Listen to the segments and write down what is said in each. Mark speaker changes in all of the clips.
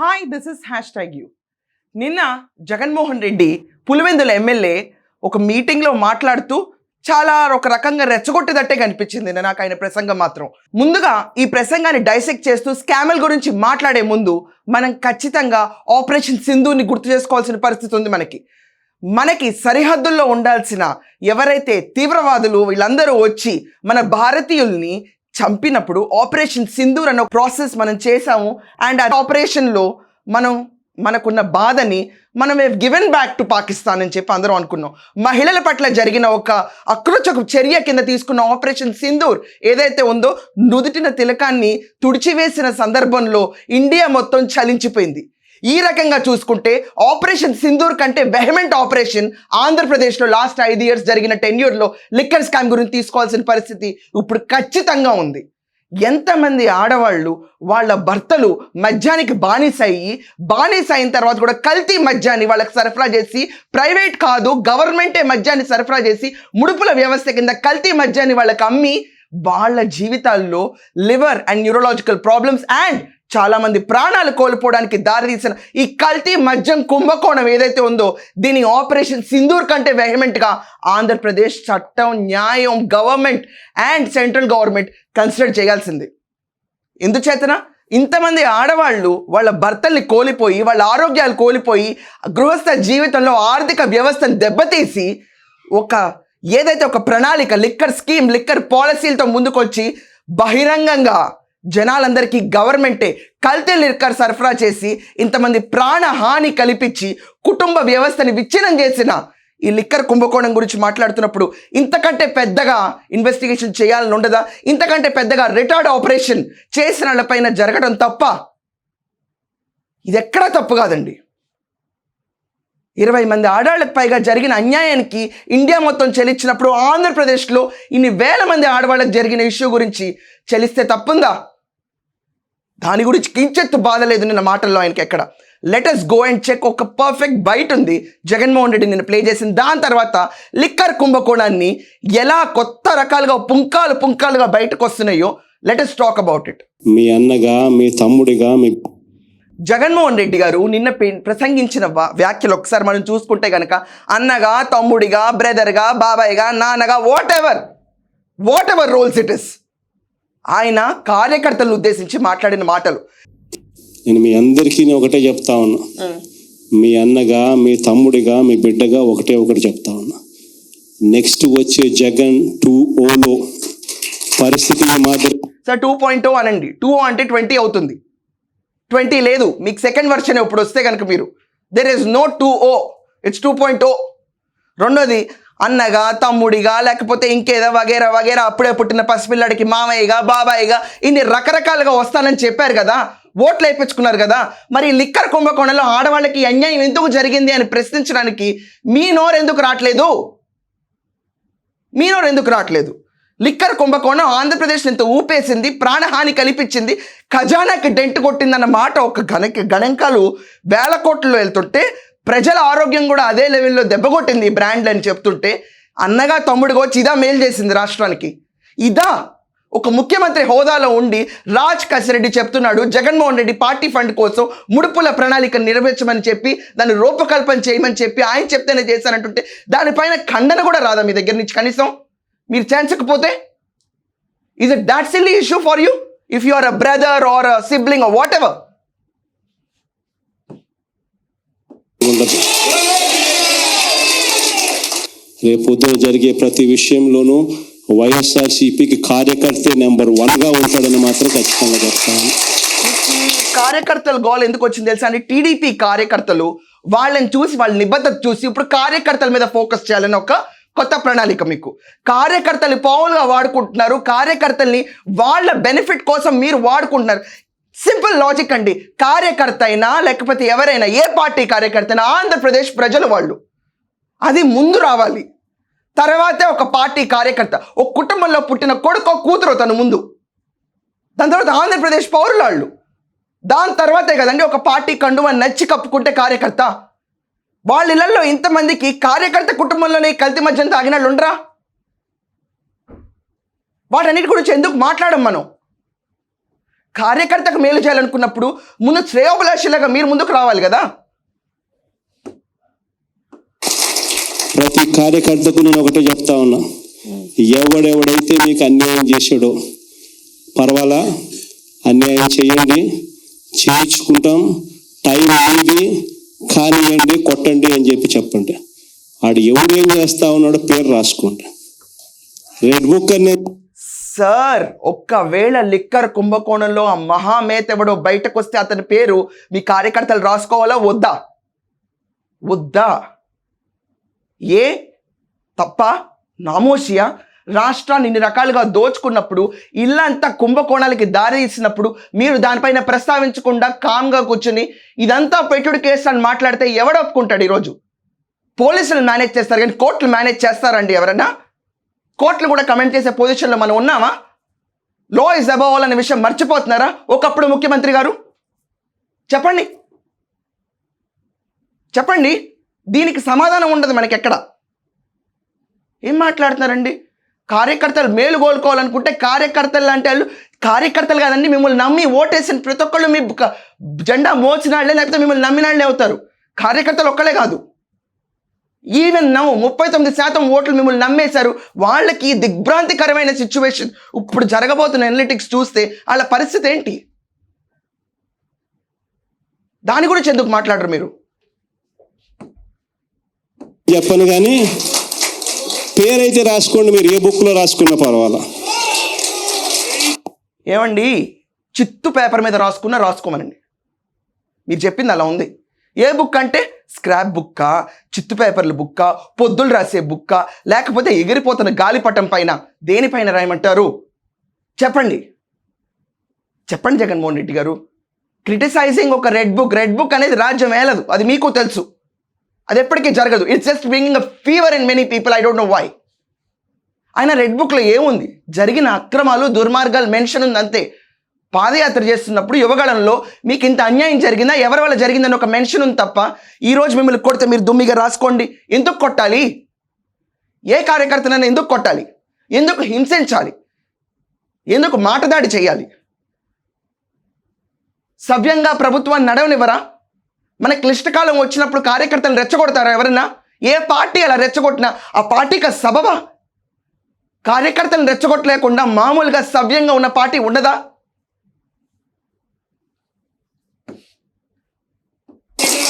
Speaker 1: Hi this is hashtag you నిన్న Jaganmohan Reddy Pulivendula MLA ఒక మీటింగ్లో మాట్లాడుతూ చాలా ఒక రకంగా రెచ్చగొట్టేదట్టే కనిపించింది నిన్న నాకు ఆయన ప్రసంగం మాత్రం. ముందుగా ఈ ప్రసంగాన్ని డైసెక్ట్ చేస్తూ స్కామెల్ గురించి మాట్లాడే ముందు మనం ఖచ్చితంగా ఆపరేషన్ సింధుని గుర్తు చేసుకోవాల్సిన పరిస్థితి ఉంది మనకి. మనకి సరిహద్దుల్లో ఉండాల్సిన ఎవరైతే తీవ్రవాదులు వీళ్ళందరూ వచ్చి మన భారతీయుల్ని చంపినప్పుడు ఆపరేషన్ సింధూర్ అనే ప్రాసెస్ మనం చేసాము అండ్ ఆ ఆపరేషన్లో మనం మనకున్న బాధని మనం గివెన్ బ్యాక్ టు పాకిస్తాన్ అని చెప్పి అందరం అనుకున్నాం. మహిళల పట్ల జరిగిన ఒక అక్రోచక చర్య కింద తీసుకున్న ఆపరేషన్ సింధూర్ ఏదైతే ఉందో నుదుటిన తిలకాన్ని తుడిచివేసిన సందర్భంలో ఇండియా మొత్తం చలించిపోయింది. ఈ రకంగా చూసుకుంటే ఆపరేషన్ సింధూర్ కంటే వెహమెంట్ ఆపరేషన్ ఆంధ్రప్రదేశ్లో లాస్ట్ ఐదు ఇయర్స్ జరిగిన టెన్యూర్లో లిక్కర్ స్కామ్ గురించి తీసుకోవాల్సిన పరిస్థితి ఇప్పుడు ఖచ్చితంగా ఉంది. ఎంతమంది ఆడవాళ్ళు వాళ్ళ భర్తలు మద్యానికి బానిస అయ్యి బానిస అయిన తర్వాత కూడా కల్తీ మద్యాన్ని వాళ్ళకి సరఫరా చేసి ప్రైవేట్ కాదు గవర్నమెంటే మద్యాన్ని సరఫరా చేసి ముడుపుల వ్యవస్థ కింద కల్తీ మద్యాన్ని వాళ్ళకి అమ్మి వాళ్ళ జీవితాల్లో liver and neurological problems and చాలామంది ప్రాణాలు కోల్పోవడానికి దారితీసిన ఈ కల్తీ మద్యం కుంభకోణం ఏదైతే ఉందో దీని ఆపరేషన్ సింధూర్ కంటే వెహమెంట్గా ఆంధ్రప్రదేశ్ చట్టం న్యాయం government and central government consider చేయాల్సింది. ఎందుచేతన? ఇంతమంది ఆడవాళ్ళు వాళ్ళ భర్తల్ని కోల్పోయి వాళ్ళ ఆరోగ్యాలు కోల్పోయి గృహస్థ జీవితంలో ఆర్థిక వ్యవస్థను దెబ్బతీసి ఒక ఏదైతే ఒక ప్రణాళిక లిక్కర్ స్కీమ్ లిక్కర్ పాలసీలతో ముందుకొచ్చి బహిరంగంగా జనాలందరికీ గవర్నమెంటే కల్తీ లిక్కర్ సరఫరా చేసి ఇంతమంది ప్రాణహాని కల్పించి కుటుంబ వ్యవస్థని విచ్ఛిన్నం చేసిన ఈ లిక్కర్ కుంభకోణం గురించి మాట్లాడుతున్నప్పుడు ఇంతకంటే పెద్దగా ఇన్వెస్టిగేషన్ చేయాలని ఉండదా? ఇంతకంటే పెద్దగా రిటార్డ్ ఆపరేషన్ చేసిన వాళ్ళపైన జరగడం తప్ప ఇది ఎక్కడా తప్పు కాదండి. ఇరవై మంది ఆడవాళ్ళకి పైగా జరిగిన అన్యాయానికి ఇండియా మొత్తం చెల్లించినప్పుడు ఆంధ్రప్రదేశ్లో ఇన్ని వేల మంది ఆడవాళ్ళకి జరిగిన ఇష్యూ గురించి చెల్లిస్తే తప్పుందా? దాని గురించి కించెత్తు బాధ లేదు నిన్న మాటల్లో ఆయనకి ఎక్కడ. లెటస్ గో అండ్ చెక్ ఒక పర్ఫెక్ట్ బైట్ ఉంది. జగన్మోహన్ రెడ్డి నిన్న ప్లే చేసింది దాని తర్వాత లిక్కర్ కుంభకోణాన్ని ఎలా కొత్త రకాలుగా పుంకాలు పుంకాలుగా బయటకు వస్తున్నాయో లెటస్ టాక్ అబౌట్ ఇట్
Speaker 2: మీ అన్నగా మీ తమ్ముడిగా మీ
Speaker 1: జగన్మోహన్ రెడ్డి గారు నిన్న ప్రసంగించిన వ్యాఖ్యలు ఒకసారి మనం చూసుకుంటే కనుక అన్నగా తమ్ముడిగా బ్రదర్గా బాబాయ్గా నాన్నగా whatever whatever roles it is ఆయన కార్యకర్తలను ఉద్దేశించి మాట్లాడిన మాటలు.
Speaker 2: నేను మీ అందరికీ నేను ఒకటే చెప్తా ఉన్నా. మీ అన్నగా మీ తమ్ముడిగా మీ బిడ్డగా ఒకటే ఒకటి చెప్తా ఉన్నా. నెక్స్ట్ వచ్చే జగన్ టూ ఓలో పరిస్థితి మాదిరి.
Speaker 1: సార్ టూ పాయింట్ టూ అనండి. టూ అంటే ట్వంటీ అవుతుంది. ట్వంటీ లేదు. మీకు సెకండ్ వర్షన్ ఇప్పుడు వస్తే కనుక మీరు. There is no two O it's two point O రెండోది అన్నగా తమ్ముడిగా లేకపోతే ఇంకేదో వగేరా వగేరా అప్పుడే పుట్టిన పసిపిల్లడికి మామయ్యగా బాబాయిగా ఇన్ని రకరకాలుగా వస్తానని చెప్పారు కదా ఓట్లు వేయించుకున్నారు కదా మరి లిక్కర్ కుంభకోణంలో ఆడవాళ్ళకి అన్యాయం ఎందుకు జరిగింది అని ప్రశ్నించడానికి మీ నోరు ఎందుకు రావట్లేదు? మీ నోరు ఎందుకు రావట్లేదు? లిక్కర్ కుంభకోణం ఆంధ్రప్రదేశ్ ఇంత ఊపేసింది ప్రాణహాని కల్పించింది ఖజానాకి డెంట్ కొట్టిందన్న మాట ఒక గణక గణంకాలు వేల కోట్లలో వెళ్తుంటే ప్రజల ఆరోగ్యం కూడా అదే లెవెల్లో దెబ్బకొట్టింది ఈ బ్రాండ్లు అని చెప్తుంటే అన్నగా తమ్ముడుగా వచ్చి ఇదా మేలు చేసింది రాష్ట్రానికి. ఇదా ఒక ముఖ్యమంత్రి హోదాలో ఉండి రాజ్ కసిరెడ్డి చెప్తున్నాడు జగన్మోహన్ రెడ్డి పార్టీ ఫండ్ కోసం ముడుపుల ప్రణాళిక నిర్వహించమని చెప్పి దాన్ని రూపకల్పన చేయమని చెప్పి ఆయన చెప్తేనే చేశానంటుంటే దానిపైన ఖండన కూడా రాదా మీ దగ్గర నుంచి కనీసం? మీరు చేయించకపోతే is it that issue for you if you are a brother or a sibling whatever
Speaker 2: రేపొద్దున జరిగే ప్రతి విషయంలోనూ వైఎస్ఆర్సీపీకి కార్యకర్తే నెంబర్ వన్గా ఉంటాడని మాత్రం ఖచ్చితంగా చెప్తాను.
Speaker 1: కార్యకర్తల గోల్ ఎందుకు వచ్చింది తెలుసా అండి? టీడీపీ కార్యకర్తలు వాళ్ళని చూసి వాళ్ళ నిబద్ధత చూసి ఇప్పుడు కార్యకర్తల మీద ఫోకస్ చేయాలని ఒక కొత్త ప్రణాళిక మీకు. కార్యకర్తలు పావులుగా వాడుకుంటున్నారు. కార్యకర్తల్ని వాళ్ళ బెనిఫిట్ కోసం మీరు వాడుకుంటున్నారు. సింపుల్ లాజిక్ అండి. కార్యకర్త అయినా లేకపోతే ఎవరైనా ఏ పార్టీ కార్యకర్త అయినా ఆంధ్రప్రదేశ్ ప్రజలు వాళ్ళు అది ముందు రావాలి. తర్వాతే ఒక పార్టీ కార్యకర్త ఒక కుటుంబంలో పుట్టిన కొడుకో కూతురు తను ముందు. దాని తర్వాత ఆంధ్రప్రదేశ్ పౌరులాళ్ళు. దాని తర్వాతే కదండి ఒక పార్టీ కండువ నచ్చి కప్పుకుంటే కార్యకర్త. వాళ్ళ ఇళ్ళలో ఇంతమందికి కార్యకర్త కుటుంబంలోనే కల్తీ మధ్యం తాగిన వాళ్ళు ఉండరా? వాటన్నిటి గురించి ఎందుకు మాట్లాడం మనం? కార్యకర్తకు మేలు చేయాలనుకున్నప్పుడు ముందు శ్రేయోభిలాషులుగా మీరు ముందుకు రావాలి కదా?
Speaker 2: ప్రతి కార్యకర్తకు నేను ఒకటే చెప్తా ఉన్నా. ఎవడెవడైతే మీకు అన్యాయం చేశాడో పర్వాలా? అన్యాయం చేయండి. చేయించుకుంటాం. టైం మీది కానివ్వండి కొట్టండి అని చెప్పి చెప్పండి. ఆడు ఏం చేస్తా ఉన్నాడో పేరు రాసుకోండి. రెడ్ బుక్ అనేది
Speaker 1: సార్ ఒక్కవేళ లిక్కర్ కుంభకోణంలో ఆ మహామేత ఎవడో బయటకు వస్తే అతని పేరు మీ కార్యకర్తలు రాసుకోవాలా? వద్దా? వద్దా? ఏ తప్ప నామోషియా? రాష్ట్రాన్ని ఇన్ని రకాలుగా దోచుకున్నప్పుడు ఇల్లంతా కుంభకోణాలకి దారి తీసినప్పుడు మీరు దానిపైన ప్రస్తావించకుండా కామ్గా కూర్చుని ఇదంతా పెట్టుడు కేసు అని మాట్లాడితే ఎవడొప్పుకుంటాడు ఈరోజు? పోలీసులు మేనేజ్ చేస్తారు కానీ కోర్టులు మేనేజ్ చేస్తారండి ఎవరన్నా? కోర్టులు కూడా కమెంట్ చేసే పొజిషన్లో మనం ఉన్నామా? లో ఇస్ అబౌవ్ ఆల్ అనే విషయం మర్చిపోతున్నారా? ఒకప్పుడు ముఖ్యమంత్రి గారు? చెప్పండి. చెప్పండి. దీనికి సమాధానం ఉండదు మనకి ఎక్కడ ఏం మాట్లాడుతున్నారండి? కార్యకర్తలు మేలు కోలుకోవాలనుకుంటే కార్యకర్తలు లాంటి వాళ్ళు కార్యకర్తలు కాదండి మిమ్మల్ని నమ్మి ఓటేసిన ప్రతి ఒక్కళ్ళు మీ జెండా మోసిన వాళ్ళే లేకపోతే మిమ్మల్ని నమ్మిన వాళ్ళే అవుతారు. కార్యకర్తలు ఒక్కలే కాదు. ఈవెన్ నవ్వు ముప్పై తొమ్మిది శాతం ఓట్లు మిమ్మల్ని నమ్మేశారు. వాళ్ళకి దిగ్భ్రాంతికరమైన సిచ్యువేషన్ ఇప్పుడు జరగబోతున్న ఎనలిటిక్స్ చూస్తే వాళ్ళ పరిస్థితి ఏంటి? దాని గురించి ఎందుకు మాట్లాడరు మీరు?
Speaker 2: చెప్పను కానీ పేరైతే రాసుకోండి మీరు ఏ బుక్లో రాసుకున్నా పర్వాలా.
Speaker 1: ఏమండి? చిత్తు పేపర్ మీద రాసుకున్నా రాసుకోమనండి. మీరు చెప్పింది అలా ఉంది. ఏ బుక్ అంటే స్క్రాప్ బుక్క చిత్తు పేపర్ల బుక్క పొద్దులు రాసే బుక్క లేకపోతే ఎగిరిపోతున్న గాలిపటం పైన దేనిపైన రాయమంటారు? చెప్పండి. చెప్పండి జగన్మోహన్ రెడ్డి గారు. క్రిటిసైజింగ్ ఒక రెడ్ బుక్ రెడ్ బుక్ అనేది రాజ్యం వేలదు అది మీకు తెలుసు. అది ఎప్పటికీ జరగదు it's just being a fever in many people I don't know why ఆయన రెడ్ బుక్లో ఏముంది? జరిగిన అక్రమాలు దుర్మార్గాలు మెన్షన్ ఉంది అంతే. పాదయాత్ర చేస్తున్నప్పుడు యువగళంలో మీకు ఇంత అన్యాయం జరిగిందా? ఎవరి వల్ల జరిగిందని ఒక మెన్షన్ ఉంది తప్ప ఈరోజు మిమ్మల్ని కొడితే మీరు దుమ్మిగా రాసుకోండి. ఎందుకు కొట్టాలి? ఏ కార్యకర్తనైనా ఎందుకు కొట్టాలి? ఎందుకు హింసించాలి? ఎందుకు మాటదాడి చేయాలి? సవ్యంగా ప్రభుత్వాన్ని నడవనివ్వరా? మన క్లిష్టకాలం వచ్చినప్పుడు కార్యకర్తలు రెచ్చగొడతారా ఎవరన్నా? ఏ పార్టీ అలా రెచ్చగొట్టినా? ఆ పార్టీకి సబబా కార్యకర్తలను రెచ్చగొట్టలేకుండా మామూలుగా సవ్యంగా ఉన్న పార్టీ ఉండదా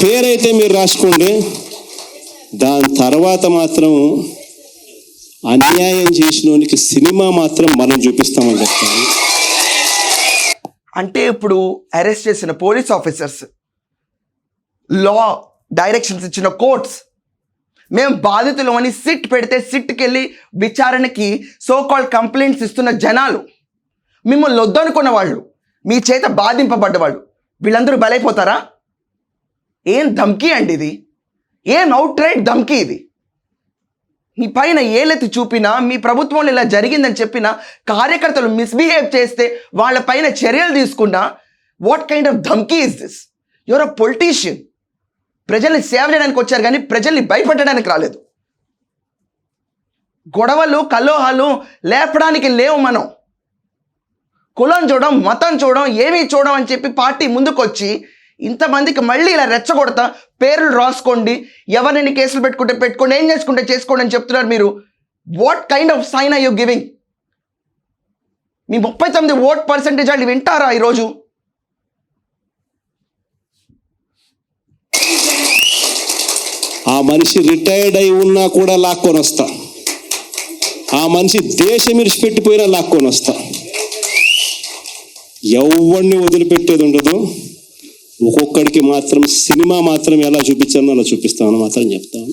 Speaker 2: పేరైతే మీరు రాసుకోండి. దాని తర్వాత మాత్రం అన్యాయం చేసినోనికి సినిమా మాత్రం మనం చూపిస్తామని చెప్తాను.
Speaker 1: అంటే ఇప్పుడు అరెస్ట్ చేసిన పోలీస్ ఆఫీసర్స్ లా డైరెక్షన్స్ ఇచ్చిన కోర్ట్స్ మేము బాధితులు అని సిట్ పెడితే సిట్కి వెళ్ళి విచారణకి సో కాల్ కంప్లైంట్స్ ఇస్తున్న జనాలు. మిమ్మల్ని వద్దనుకున్న వాళ్ళు మీ చేత బాధింపబడ్డవాళ్ళు వీళ్ళందరూ బలైపోతారా? ఏం ధమ్కీ అండి ఇది? ఏం అవుట్ రైట్ ధమ్కీ ఇది? మీ పైన ఏలెత్తి చూపినా మీ ప్రభుత్వంలో ఇలా జరిగిందని చెప్పినా కార్యకర్తలు మిస్బిహేవ్ చేస్తే వాళ్ళ పైన చర్యలు తీసుకున్నా what kind of Dhamki is this your a politician ప్రజల్ని సేవ చేయడానికి వచ్చారు కానీ ప్రజల్ని భయపెట్టడానికి రాలేదు. గొడవలు కలోహాలు లేపడానికి లేవు మనం. కులం చూడడం మతం చూడడం ఏమీ చూడడం అని చెప్పి పార్టీ ముందుకొచ్చి ఇంతమందికి మళ్ళీ ఇలా రెచ్చగొడతా పేర్లు రాసుకోండి ఎవరిని కేసులు పెట్టుకుంటే పెట్టుకోండి ఏం చేసుకుంటే చేసుకోండి అని చెప్తున్నారు మీరు. What kind of sign are you giving మీ ముప్పై తొమ్మిది ఓట్ పర్సెంటేజ్ వాళ్ళు వింటారా ఈరోజు?
Speaker 2: ఆ మనిషి రిటైర్డ్ అయి ఉన్నా కూడా లాక్కొని వస్తా. ఆ మనిషి దేశం ఇరిచిపెట్టిపోయినా లాక్కొని వస్తా. ఎవరిని వదిలిపెట్టేది ఉండదు. ఒక్కొక్కడికి మాత్రం సినిమా మాత్రం ఎలా చూపించానో అలా చూపిస్తామని మాత్రం చెప్తాను.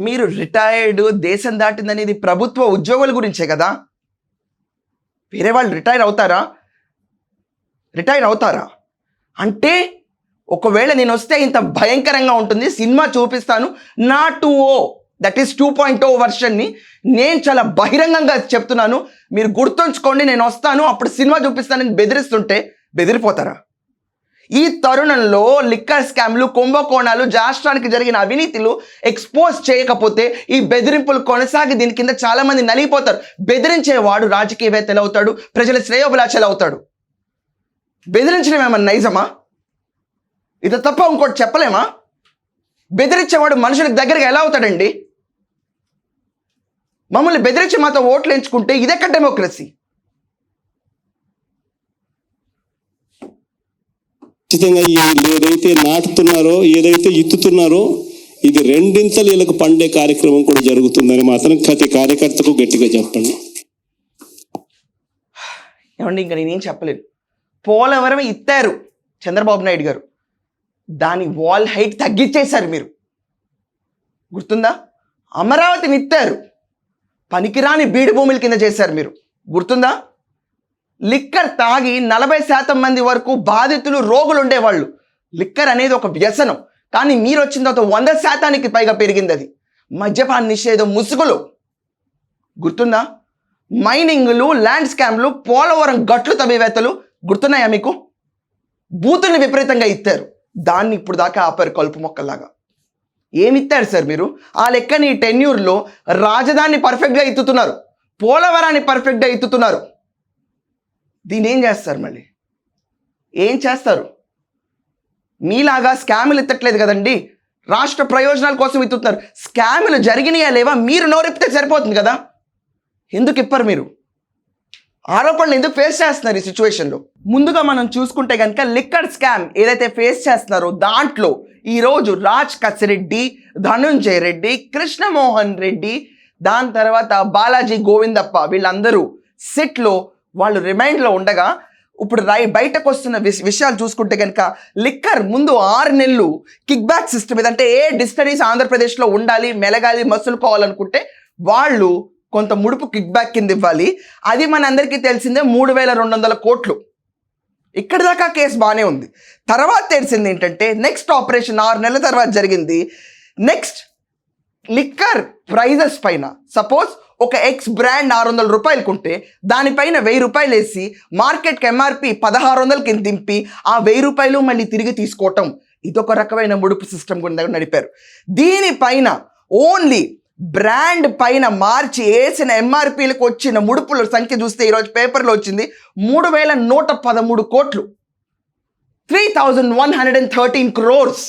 Speaker 1: మీరు రిటైర్డ్ దేశం దాటిందనేది ప్రభుత్వ ఉద్యోగుల గురించే కదా? వేరే వాళ్ళు రిటైర్ అవుతారా? రిటైర్ అవుతారా? అంటే ఒకవేళ నేను వస్తే ఇంత భయంకరంగా ఉంటుంది సినిమా చూపిస్తాను. నా two O that is two point O వర్షన్ని నేను చాలా బహిరంగంగా చెప్తున్నాను. మీరు గుర్తుంచుకోండి నేను వస్తాను అప్పుడు సినిమా చూపిస్తానని బెదిరిస్తుంటే బెదిరిపోతారా? ఈ తరుణంలో లిక్కర్ స్కామ్లు కుంభకోణాలు రాష్ట్రానికి జరిగిన అవినీతిలు ఎక్స్పోజ్ చేయకపోతే ఈ బెదిరింపులు కొనసాగి దీని కింద చాలామంది నలిగిపోతారు. బెదిరించేవాడు రాజకీయవేత్తలు అవుతాడు ప్రజల శ్రేయోభిలాషలు అవుతాడు. బెదిరించడం ఏమన్నా నైజమా? ఇది తప్ప ఇంకోటి చెప్పలేమా? బెదిరించేవాడు మనుషులకు దగ్గరగా ఎలా అవుతాడండి? మమ్మల్ని బెదిరించి మాతో ఓట్లు ఎంచుకుంటే ఇదెక్కడ డెమోక్రసీ
Speaker 2: ఖచ్చితంగా ఏదైతే నాటుతున్నారో ఏదైతే ఇత్తుతున్నారో ఇది రెండింతలు వీళ్ళకు పండే కార్యక్రమం కూడా జరుగుతుందని మాత్రం ప్రతి కార్యకర్తకు గట్టిగా చెప్పండి.
Speaker 1: ఏమండి ఇంకా నేనేం చెప్పలేను. పోలవరం ఇత్తారు చంద్రబాబు నాయుడు గారు. దాని వాల్ హైట్ తగ్గించేశారు మీరు. గుర్తుందా? అమరావతిని ఇత్తారు పనికిరాని బీడు భూముల కింద చేశారు మీరు. గుర్తుందా? లిక్కర్ తాగి నలభై శాతం మంది వరకు బాధితులు రోగులు ఉండేవాళ్ళు. లిక్కర్ అనేది ఒక వ్యసనం. కానీ మీరు వచ్చిన తర్వాత వంద శాతానికి పైగా పెరిగింది అది మద్యపాన నిషేధం ముసుగులు. గుర్తుందా? మైనింగ్లు ల్యాండ్ స్కామ్లు పోలవరం గట్లు తవ్వేవేత్తలు గుర్తున్నాయా మీకు? బూతుల్ని విపరీతంగా ఇస్తారు దాన్ని ఇప్పుడు దాకా ఆపారు కలుపు మొక్కలాగా ఏమి ఇస్తారు సార్ మీరు? ఆ లెక్కని టెన్యూర్లో రాజధాని పర్ఫెక్ట్గా ఎత్తుతున్నారు. పోలవరాన్ని పర్ఫెక్ట్గా ఎత్తుతున్నారు. దీన్ని ఏం చేస్తారు మళ్ళీ? ఏం చేస్తారు? మీలాగా స్కాములు ఎత్తట్లేదు కదండి. రాష్ట్ర ప్రయోజనాల కోసం ఎత్తుతున్నారు. స్కాములు జరిగినాయా లేవా? మీరు నోరెప్పితే సరిపోతుంది కదా? ఎందుకు ఇప్పరు మీరు? ఆరోపణలు ఎందుకు ఫేస్ చేస్తున్నారు ఈ సిచ్యువేషన్లో? ముందుగా మనం చూసుకుంటే కనుక లిక్కర్ స్కామ్ ఏదైతే ఫేస్ చేస్తున్నారో దాంట్లో ఈరోజు రాజ్ కసిరెడ్డి ధనుంజయ రెడ్డి కృష్ణమోహన్ రెడ్డి దాని తర్వాత బాలాజీ గోవిందప్ప వీళ్ళందరూ సిట్లో వాళ్ళు రిమైండ్లో ఉండగా ఇప్పుడు రై బయటకు వస్తున్న విష- విషయాలు చూసుకుంటే కనుక లిక్కర్ ముందు ఆరు నెలలు కిక్ బ్యాక్ సిస్టమ్ ఏదంటే ఏ డిస్టరీస్ ఆంధ్రప్రదేశ్లో ఉండాలి మెలగాలి మసులుకోవాలనుకుంటే వాళ్ళు కొంత ముడుపు కిక్ బ్యాక్ కింద ఇవ్వాలి. అది మన అందరికీ తెలిసిందే మూడు వేల రెండు వందల కోట్లు. ఇక్కడి దాకా కేసు బాగానే ఉంది. తర్వాత తెలిసింది ఏంటంటే నెక్స్ట్ ఆపరేషన్ ఆరు నెలల తర్వాత జరిగింది. నెక్స్ట్ లిక్కర్ ప్రైజెస్ పైన సపోజ్ ఒక ఎక్స్ బ్రాండ్ ఆరు వందల రూపాయలు కొంటే దానిపైన వెయ్యి రూపాయలు వేసి మార్కెట్కి ఎంఆర్పి పదహారు వందలకి దింపి ఆ వెయ్యి రూపాయలు మళ్ళీ తిరిగి తీసుకోవటం. ఇదొక రకమైన ముడుపు సిస్టమ్ కూడా నడిపారు. దీనిపైన ఓన్లీ బ్రాండ్ పైన మార్చి వేసిన ఎంఆర్పీలకు వచ్చిన ముడుపుల సంఖ్య చూస్తే ఈరోజు పేపర్లో వచ్చింది మూడు వేల నూట పదమూడు కోట్లు. Three thousand one hundred and thirteen crores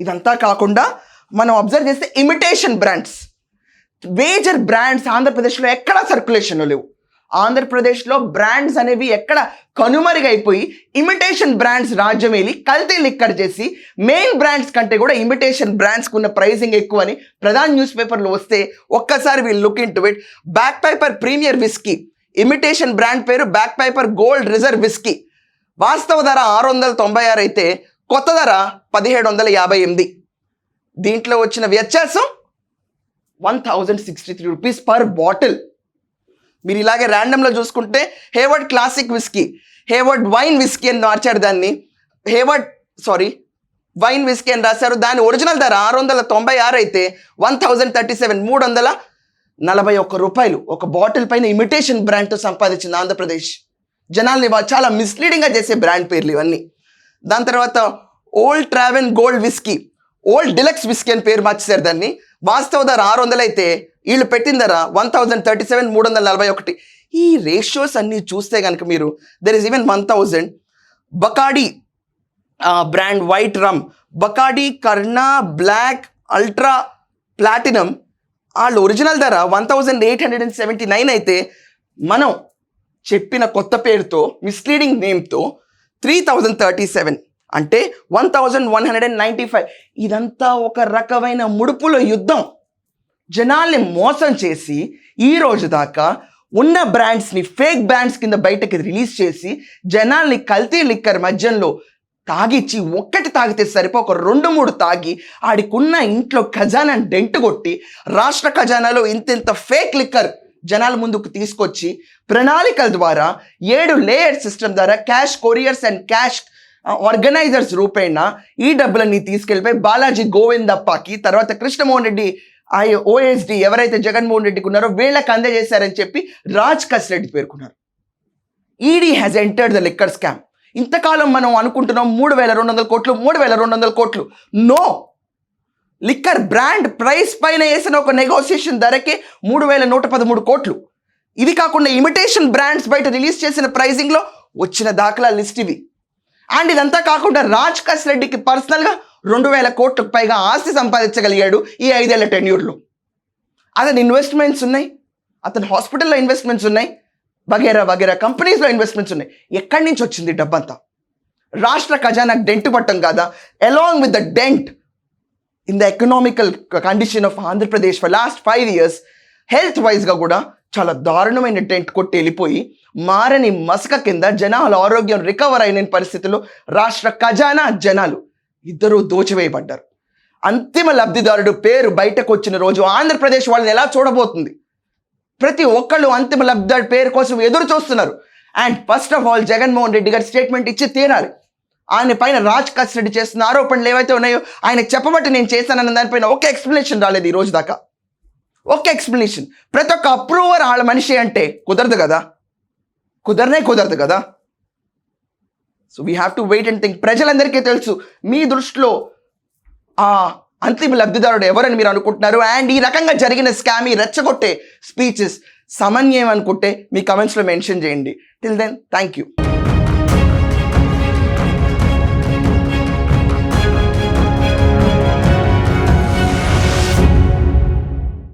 Speaker 1: ఇదంతా కాకుండా మనం అబ్జర్వ్ చేస్తే ఇమిటేషన్ బ్రాండ్స్ మేజర్ బ్రాండ్స్ ఆంధ్రప్రదేశ్లో ఎక్కడా సర్క్యులేషన్లో లేవు. ఆంధ్రప్రదేశ్లో బ్రాండ్స్ అనేవి ఎక్కడ కనుమరుగైపోయి ఇమిటేషన్ బ్రాండ్స్ రాజ్యమేలి కల్తీ లిక్కర్ చేసి మెయిన్ బ్రాండ్స్ కంటే కూడా ఇమిటేషన్ బ్రాండ్స్కి ఉన్న ప్రైసింగ్ ఎక్కువ అని ప్రధాన న్యూస్ పేపర్లో వస్తే ఒక్కసారి వీళ్ళు look into it. Back piper premier whisky. Imitation brand పేరు back piper gold reserve whisky. వాస్తవ ధర ఆరు వందల తొంభై ఆరు అయితే కొత్త ధర పదిహేడు వందల యాభై ఎనిమిది. దీంట్లో వచ్చిన వ్యత్యాసం one thousand sixty three rupees per bottle. మీరు ఇలాగే ర్యాండమ్లో చూసుకుంటే Hayward classic whisky Hayward wine whisky అని మార్చారు దాన్ని. హేవర్డ్ సారీ వైన్ విస్కీ అని రాశారు. దాని ఒరిజినల్ ధర ఆరు వందల తొంభై ఆరు అయితే వన్ థౌజండ్ థర్టీ సెవెన్ మూడు వందల నలభై ఒక్క రూపాయలు. ఒక బాటిల్ పైన ఇమిటేషన్ బ్రాండ్తో సంపాదించింది ఆంధ్రప్రదేశ్. జనాల్ని చాలా మిస్లీడింగ్గా చేసే బ్రాండ్ పేర్లు ఇవన్నీ. దాని తర్వాత old tavern gold whisky old deluxe whisky అని పేరు మార్చేశారు దాన్ని. వాస్తవ ధర ఆరు వందలు అయితే వీళ్ళు పెట్టిన ధర వన్ థౌజండ్ థర్టీ సెవెన్ మూడు వందల నలభై ఒకటి. ఈ రేషియోస్ అన్నీ చూస్తే కనుక మీరు there is even one thousand Bacardi brand white rum Bacardi కర్ణా black ultra platinum వాళ్ళ ఒరిజినల్ ధర one thousand eight hundred and seventy nine అయితే మనం చెప్పిన కొత్త పేరుతో మిస్లీడింగ్ నేమ్తో త్రీ థౌజండ్ థర్టీ సెవెన్ అంటే one thousand one hundred and ninety five ఇదంతా ఒక రకమైన ముడుపుల యుద్ధం. జనాల్ని మోసం చేసి ఈ రోజు దాకా ఉన్న బ్రాండ్స్ని ఫేక్ బ్రాండ్స్ కింద బయటకి రిలీజ్ చేసి జనాల్ని కల్తీ లిక్కర్ మధ్యంలో తాగిచ్చి ఒక్కటి తాగితే సరిపో ఒక రెండు మూడు తాగి ఆడికున్న ఇంట్లో ఖజానాని డెంట్ కొట్టి రాష్ట్ర ఖజానాలో ఇంతింత ఫేక్ లిక్కర్ జనాల ముందుకు తీసుకొచ్చి ప్రణాళికల ద్వారా ఏడు లేయర్ సిస్టమ్ ద్వారా cash couriers and cash organisers రూపేణ ఈ డబ్బులన్నీ తీసుకెళ్ళిపోయి బాలాజీ గోవిందప్పకి తర్వాత కృష్ణమోహన్ రెడ్డి ఆ ఓఎస్డి ఎవరైతే జగన్మోహన్ రెడ్డికి ఉన్నారో వీళ్ళకి అందజేశారని చెప్పి రాజ్ కస్ రెడ్డి పేర్కొన్నారు ED has entered the liquor scam ఇంతకాలం మనం అనుకుంటున్నాం మూడు వేల రెండు వందల కోట్లు మూడు వేల రెండు వందల కోట్లు. నో లిక్కర్ బ్రాండ్ ప్రైస్ పైన వేసిన ఒక నెగోసియేషన్ ధరకే మూడు వేల నూట పదమూడు కోట్లు. ఇవి కాకుండా ఇమిటేషన్ బ్రాండ్స్ బయట రిలీజ్ చేసిన ప్రైసింగ్లో వచ్చిన దాఖలా లిస్ట్ ఇవి. అండ్ ఇదంతా కాకుండా రాజ్ కస్ రెడ్డికి పర్సనల్గా రెండు వేల కోట్లకు పైగా ఆస్తి సంపాదించగలిగాడు ఈ ఐదేళ్ళ టెన్యూర్లో. అతని ఇన్వెస్ట్మెంట్స్ ఉన్నాయి. అతని హాస్పిటల్లో ఇన్వెస్ట్మెంట్స్ ఉన్నాయి. వగేరా వగేరా కంపెనీస్లో ఇన్వెస్ట్మెంట్స్ ఉన్నాయి. ఎక్కడి నుంచి వచ్చింది డబ్బంతా? రాష్ట్ర ఖజానాకు డెంట్ పట్టం కాదా? Along with the dent in the economical condition of Andhra Pradesh for last five years health వైజ్గా కూడా చాలా దారుణమైన టెంట్ కొట్టి వెళ్ళిపోయి మారని మసక కింద జనాల ఆరోగ్యం రికవర్ అయిన పరిస్థితుల్లో రాష్ట్ర ఖజానా జనాలు ఇద్దరూ దోచివేయబడ్డారు. అంతిమ లబ్ధిదారుడు పేరు బయటకు వచ్చిన రోజు ఆంధ్రప్రదేశ్ వాళ్ళని ఎలా చూడబోతుంది? ప్రతి ఒక్కళ్ళు అంతిమ లబ్ధిదారుడు పేరు కోసం ఎదురు చూస్తున్నారు. And first of all Jaganmohan Reddy గారి స్టేట్మెంట్ ఇచ్చి తీరాలి. ఆయన పైన రాజ్ కస్టడీ చేస్తున్న ఆరోపణలు ఏవైతే ఉన్నాయో ఆయన చెప్పబట్టి నేను చేశానన్న దానిపైన ఒక ఎక్స్ప్లెనేషన్ రాలేదు ఈ రోజు దాకా. ఒక ఎక్స్ప్లెనేషన్ ప్రతి ఒక్క అప్రూవర్ వాళ్ళ మనిషి అంటే కుదరదు కదా? కుదరనే కుదరదు కదా? So we have to wait and think ప్రజలందరికీ తెలుసు మీ దృష్టిలో ఆ అంతిమ లబ్ధిదారుడు ఎవరని మీరు అనుకుంటున్నారు? అండ్ ఈ రకంగా జరిగిన స్కామ్ ఈ రెచ్చగొట్టే స్పీచెస్ సమన్వయం అనుకుంటే మీ కమెంట్స్లో మెన్షన్ చేయండి. Till then thank you